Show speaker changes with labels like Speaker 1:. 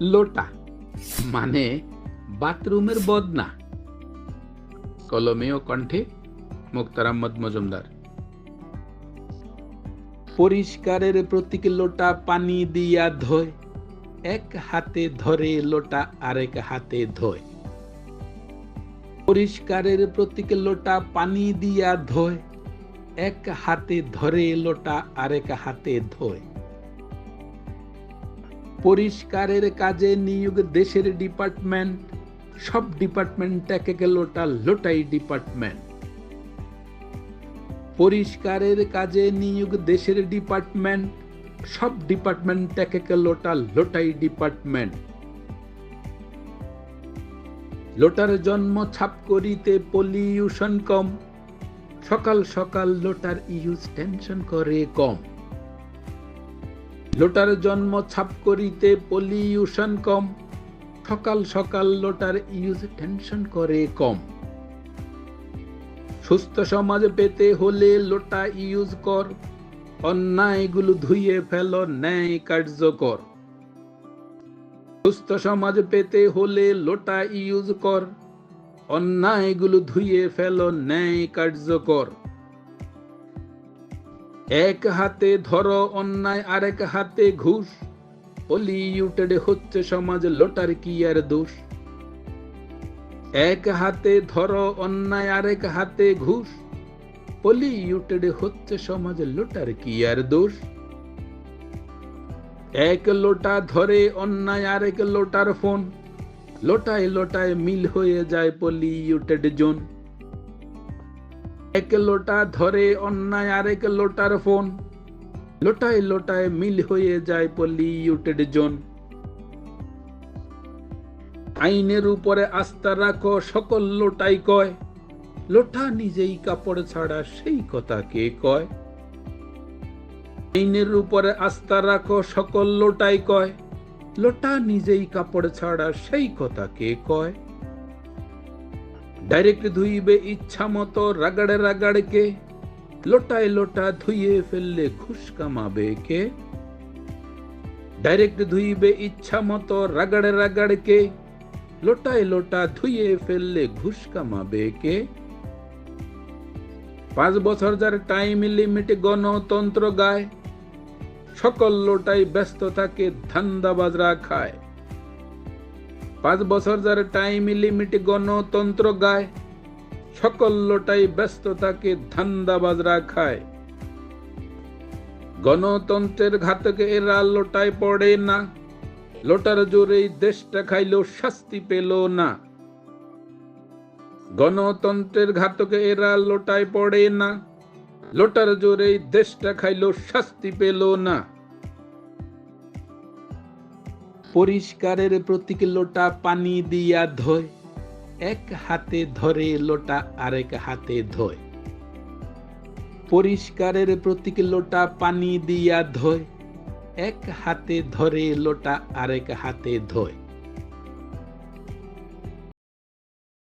Speaker 1: লোটা মানে বাথরুমের বদনা। কলমে ও কণ্ঠে মুক্তার আহমদ মজুমদার। পরিষ্কারের প্রতীক লোটা পানি দিয়া ধোয়, এক হাতে ধরে লোটা আরেক হাতে ধোয়। পরিষ্কারের প্রতীক লোটা পানি দিয়া ধোয়, এক হাতে ধরে লোটা আরেক হাতে ধোয়। পরিষ্কারের কাজে নিয়োগ দেশের ডিপার্টমেন্ট সব ডিপার্টমেন্ট এক এক লোটা লোটাই ডিপার্টমেন্ট পরিষ্কারের কাজে নিয়োগ দেশের ডিপার্টমেন্ট সব ডিপার্টমেন্ট এক এক লোটা লোটাই ডিপার্টমেন্ট লোটার জন্ম ছাপ করিতে পলিউশন কম, সকাল সকাল লোটার ইউজ টেনশন করে কম। লোটার জন্ম ছাপ করিতে পলিউশন কম। সকাল সকাল লোটার ইউজ টেনশন করে কম। সুস্থ সমাজ পেতে হলে লোটা ইউজ কর। অন্যায়গুলো ধুইয়ে ফেল, ন্যায় কার্যকর সুস্থ সমাজ পেতে হলে লোটা ইউজ কর। অন্যায়গুলো ধুইয়ে ফেল, ন্যায় কার্যকর এক হাতে ধরো অন্যায়, আরেক হাতে ঘুষ। পলিউটেড হচ্ছে সমাজ, লোটার কি আর দোষ? এক হাতে ধরো অন্যায়, আরেক হাতে ঘুষ। পলিউটেড হচ্ছে সমাজ, লোটার কি আর দোষ? এক লোটা ধরে অন্যায়, আরেক লোটার ফোন। লোটায় লোটায় মিল হয়ে যায় পলিউটেড জোন। এক লোটা ধরে অন্যায়, আরেক লোটার ফোন। লোটায় লোটায় মিল হয়ে যায় পলিউটেড জোন। আইনের উপরে আস্থা রাখো, সকল লোটাই কয়। লোটা নিজেই কাপড় ছাড়া সেই কথা কে কয়? আইনের উপরে আস্থা রাখো, সকল লোটাই কয়। লোটা নিজেই কাপড় ছাড়া সেই কথা কে কয়? ডাইরেক্ট ধুইবে ইচ্ছা মতো রাগাড়ে রাগাড়কে, লোটায় লোটা ধুইয়ে ফেললে ঘুষ কামাবে কে? ডাইরেক্ট ধুইবে ইচ্ছা মতো রাগাড়ে রাগাড়কে, লোটায় লোটা ধুইয়ে ফেললে ঘুষ কামাবে কে? পাঁচ বছর যার টাইম লিমিট গণতন্ত্র গায়, সকল লোটাই ব্যস্ত থাকে ধান্দাবাজরা খায়। পাঁচ বছর যার টাইম লিমিট গণতন্ত্র গায় সকল লোটাই ব্যস্ত থাকে ধান্দাবাজরা খায় গণতন্ত্রের ঘাতকে এরা লোটায় পড়ে না, লোটার জোরেই দেশটা খাইলেও শাস্তি পেল না। গণতন্ত্রের ঘাতকে এরা লোটায় পড়ে না, লোটার জোরেই দেশটা খাইলেও শাস্তি পেল না। পরিষ্কারের প্রতীক লোটা পানি দিয়া ধয়। এক হাতে ধরে লোটা আরেক হাতে ধয়। পরিষ্কারের প্রতীক লোটা পানি দিয়া ধোয়। এক হাতে ধরে লোটা আরেক হাতে ধোয়।